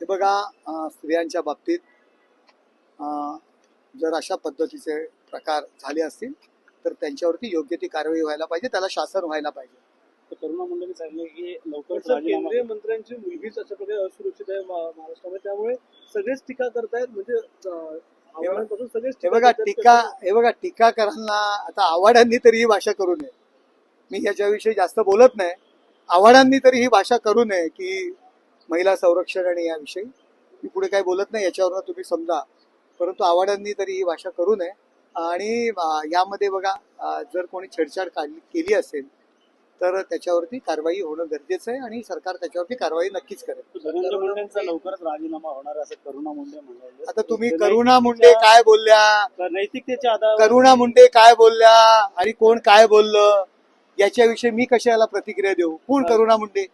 हे बघा अं, स्त्रियांच्या बाबतीत अं, जर अशा पद्धतीचे प्रकार झाले असतील तर त्यांच्यावरती योग्य ती कारवाई व्हायला पाहिजे त्याला शासन व्हायला पाहिजे. करुणा मुंडेंनी सांगितलं की राजीनामा केंद्रीय मंत्र्यांची मुलगीच अशा प्रकारे असुरक्षित आहे मा- महाराष्ट्रामध्ये त्यामुळे सगळेच टीका करतायत म्हणजे सगळेच हे बघा. टीका हे बघा टीकाकारांना आता आव्हाडांनी तरी ही भाषा करू नये. मी याच्याविषयी जास्त बोलत नाही. आव्हाडांनी तरी ही भाषा करू नये की महिला संरक्षण आणि याविषयी. मी पुढे काही बोलत नाही याच्यावरनं तुम्ही समजा. परंतु आव्हाडांनी तरी ही भाषा करू नये. आणि यामध्ये बघा जर कोणी छेडछाड काढली केली असेल तर त्याच्यावरती कारवाई होणं गरजेचं आहे आणि सरकार त्याच्यावरती कारवाई नक्कीच करेल. लवकरच राजीनामा होणार असं करुणा मुंडे म्हणाले. आता तुम्ही करुणा मुंडे काय बोलल्या? नैतिकतेच्या करुणा मुंडे काय बोलल्या? आणि कोण काय बोललं? याच्याविषयी मी कशाला प्रतिक्रिया देऊ? कोण करुणा मुंडे?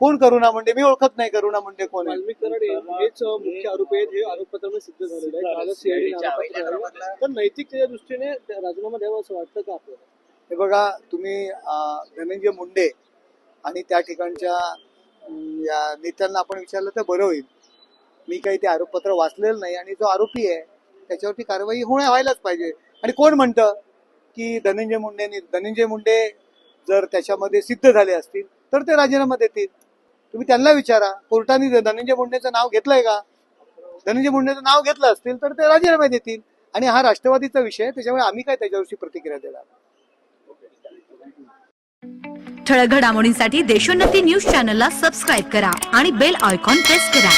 कोण करुणा मुंडे? मी ओळखत नाही करुणा मुंडे कोण आहे? वाल्मिक कराड हे- हेच मुख्य आरोपी आहेत हे आरोपपत्रामध्ये सिद्ध झालेलं आहे कालच CID ने आरोपपत्र आहे. तर नैतिकतेच्या दृष्टीने त्या राजीनामा द्यावा असं वाटतं का आपल्याला? हे बघा तुम्ही अं, धनंजय मुंडे आणि त्या ठिकाणच्या अं, या नेत्यांना आपण विचारलं तर बरं होईल. मी काही ते आरोपपत्र वाचलेलं नाही आणि जो आरोपी आहे त्याच्यावरती कारवाई होण्या व्हायलाच पाहिजे. आणि कोण म्हणतं की धनंजय मुंडेनी धनंजय मुंडे जर त्याच्यामध्ये सिद्ध झाले असतील तर ते राजीनामा देतील. तुम्ही त्यांना विचारा. कोर्टाने धनंजय मुंडेचं नाव घेतलंय का? धनंजय मुंडेचं नाव घेतलं असतील तर ते राजीनामे देतील. आणि हा राष्ट्रवादीचा विषय त्याच्यामुळे आम्ही काय त्याच्यावरची प्रतिक्रिया देणार? ठळक घडामोडींसाठी देशोन्नती न्यूज चॅनलला सबस्क्राईब करा आणि बेल आयकॉन प्रेस करा.